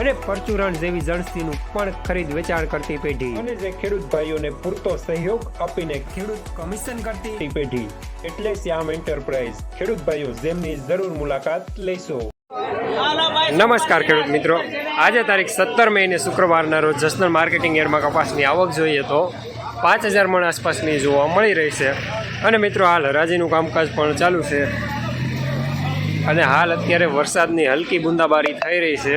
અને પરચુરણ જેવી જણસીનું પણ ખરીદ વેચાણ કરતી પેઢી. અને જે ખેડૂત ભાઈઓને પૂરતો સહયોગ આપીને ખેડૂત કમિશન કરતી પેઢી. એટલે શ્યામ એન્ટરપ્રાઇઝ. ખેડૂત ભાઈઓ જેમની જરૂર મુલાકાત લેશો. નમસ્કાર ખેડૂત મિત્રો. આજે તારીખ સત્તર મેને શુક્રવારના રોજ જસનલ માર્કેટિંગ યાર્ડમાં કપાસની આવક જોઈએ તો પાંચ હજાર મણ આસપાસની જોવા મળી રહી છે. અને મિત્રો હાલ હરાજીનું કામકાજ પણ ચાલુ છે. અને હાલ અત્યારે વરસાદની હલકી બુંદાબારી થઈ રહી છે.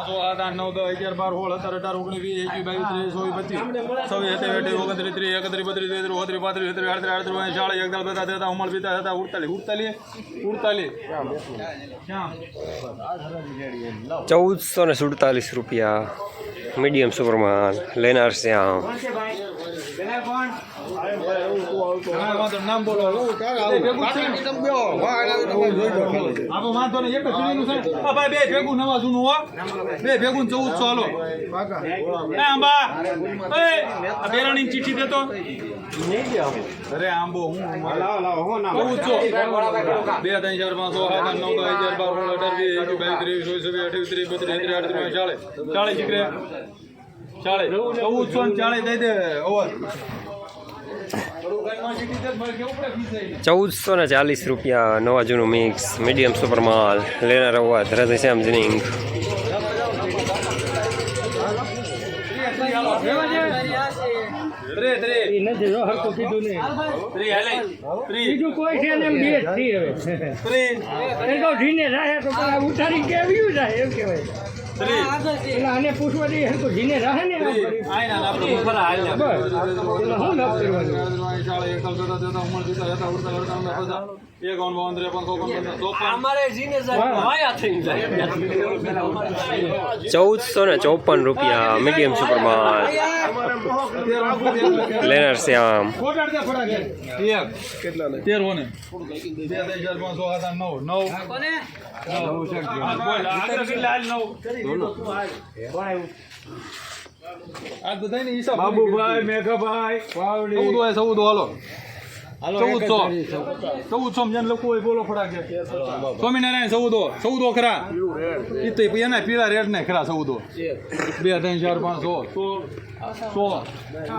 આઠ નવ દસ અગિયાર બાર સોળ સત્તર અઢાર ઓગણીસ વીસ એકવીસ બાવીસ ત્રીસ ચોવીસ પચીસ. છવ્વીસ સત્યાવીસ અઠ્યાવીસ ઓગણત્રીસ ત્રીસ એકત્રીસ બત્રીસ તેત્રીસ ઓત્રીસ પાંત્રીસ છત્રીસ આડત્રીસ આડત્રીસ ઓગણીસ ચાળીસ એકતાલીસ બેતાલીસ તેતાલીસ ઉમર પિતા હતા ઉડતાલીસ ઉડતાલીસ ઉડતાલીસ. ચૌદસો ને સુડતાલીસ રૂપિયા મીડિયમ સુપરમાન લેનાર શ્યામ. નામ બોલો આપો વાંધો નહીં એક જ સુધીનું છે આ ભાઈ બે ભેગું નવા જૂનું હો બે ભેગું ચૌદસો હાલો એ આંબા આ બેરાણી ચીઠી દેતો અરે આંબો હું ચૌદસો બે ત્રણ ચાર પાંચ છ સાત નવ દસ અગિયાર બાર સોળ અઢાર વીસ એકવીસ બાવીસ ત્રેવીસ ચોવીસ છવ્વીસ અઠ્યાવીસ ત્રીસ બત્રીસ તેત્રીસ આડત્રીસ ચાળીસ ચાળીસ દીકરે ચાળીસ ચૌદસો ને ચાળીસ દઈ દે અવર ચૌદસો ને ચાલીસ રૂપિયા નવા જૂનું મિક્સ મીડિયમ સુપરમાલ લેનાર હોવા રાધેશ્યામ શ્યામ ત્રે ત્રે ત્રી હાલે ત્રી બીજું કોઈ છે ને એમ બે જ થી હવે. ત્રી એ તો ધીને રહે તો પેલા ઉતારી કેવી જાય એમ એટલે આને પૂછવા દઈએ હરકો જીને રહે ને લાભ કરવાનું એકાવન બાવન ત્રેપન ચોપન ચૌદસો ને ચોપન રૂપિયા મીડિયમ સુપરમાલ લેનાર શ્યામ તેર હોને બાબુભાઈ મેઘાભાઈ સૌ હોય હાલો. ચૌદસો ચૌદસો જેને લખવું હોય બોલો ફટાક સ્વામિનારાયણ ચૌદો ચૌદો ખરા? એ તો એના પીળા રેડ ને ખરા ચૌદો. બે ત્રણ ચાર પાંચ સો સો સો.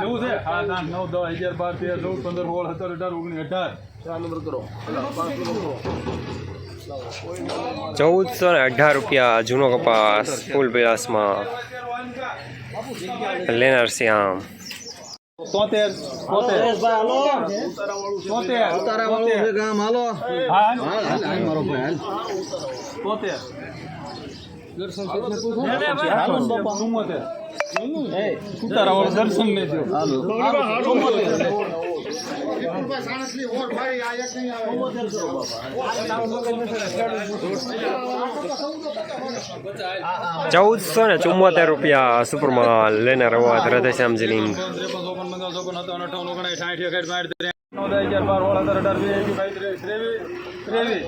એવું છે? સાત આઠ નવ દસ અગિયાર બાર તેર ચૌદ પંદર સોળ સત્તર અઢાર ઓગણીસ અઢાર. ચૌદસો ને અઢાર રૂપિયા જૂનો કપાસ ફૂલ પેલાસમાં લેનાર શ્યામ. તોતેર તોતેર તોતેર તોતેર ચુમ્મોતેર ઉતારા વાળો દર્શન ને ચુમ્મોતેર રૂપિયા ને લેનાર રૂપિયા રાધેશ્યામ જરીંગ ત્રેપન ચોપન પંચાવન ચોપન સત્તાવન અઠાવન ઓગણીસ સાઠ એકસઠ બાસઠ ત્રેસઠ અગિયાર બાર સોળ સત્તર અઢાર વીસ એકવીસ બાવીસ ત્રેવીસ ત્રેવીસ.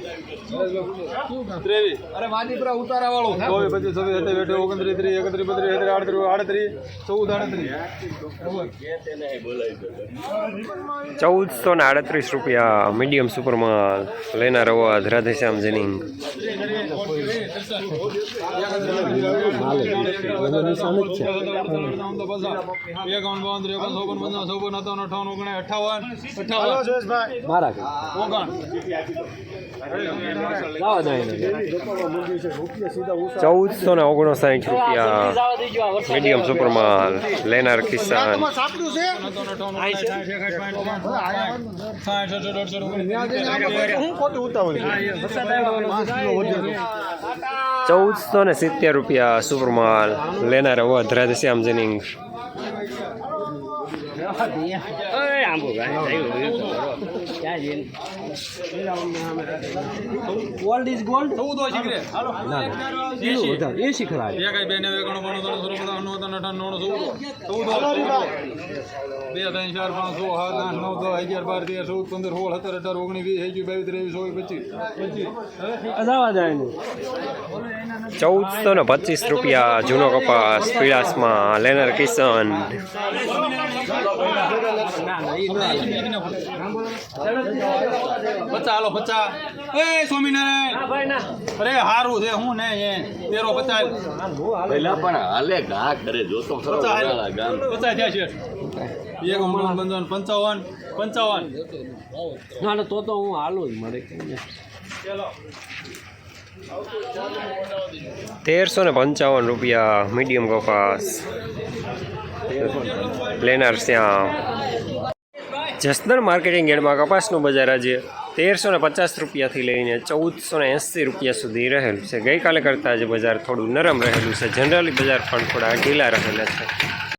ત્રેવીસ. અરે વાજીપુરા ઉતારા વાળો ચોવીસ પચીસ છવ્વીસ સત્યાવીસ અઠ્યાવીસ ઓગણત્રીસ ત્રીસ એકત્રીસ બત્રીસ તેત્રીસ આડત્રીસ આડત્રીસ ચૌદ આડત્રીસ. ચૌદસો ને આડત્રીસ રૂપિયા મીડિયમ સુપરમાલ લેનાર અવાજ રાધેશ્યામ જરીંગ એકાવન બાવન ત્રેપન ચોપન પંચાવન ચોપન સત્તાવન અઠાવન અઠાવન અઠાવન ઓગણ. ચૌદસો ને ઓગણસાઠ રૂપિયા મીડિયમ સુપરમાલ લેનાર કિસાન ચૌદસો ને સિત્તેર રૂપિયા સુપરમાલ લેનાર વધ Radheshyam ginning gold is gold ચૌદ શીખરે હાલો. એ શીખવાય બે કઈ બે ને વેગણો બનો ત્રણ બધા નો ત્રણ અઠાવન નવ ચૌદ. ચૌદ બે ત્રણ ચાર પાંચ સો સાત આઠ નવ દસ અગિયાર બાર તેર ચૌદ પંદર સોળ સત્તર અઢાર ઓગણીસ વીસ એકવીસ બાવીસ ત્રેવીસ ચોવીસ પચીસ. ચૌદસો ને પચીસ રૂપિયા જૂનો કપાસ પીળાસમાં લેનર કિશન. પચાસ હાલો પચા એ સ્વામિનારાયણ. અરે હારું છે હું ને એ. તેરો પચાસ. પેલા પણ હાલે ઘા કરે જો તો પચાસ થયા છે. એક પંચાવન પંચાવન પંચાવન. ના ના તો તો હું હાલું જ મળે તેરસો ને પંચાવન રૂપિયા મીડિયમ કપાસ લેનાર શ્યામ જસદણ માર્કેટિંગ યાર્ડમાં કપાસનું બજાર આજે તેરસો ને પચાસ રૂપિયાથી લઈને ચૌદસો ને એંસી રૂપિયા સુધી રહેલું છે. ગઈકાલે કરતાં આજે બજાર થોડું નરમ રહેલું છે. જનરલી બજાર પણ થોડા ઢીલા રહેલા છે.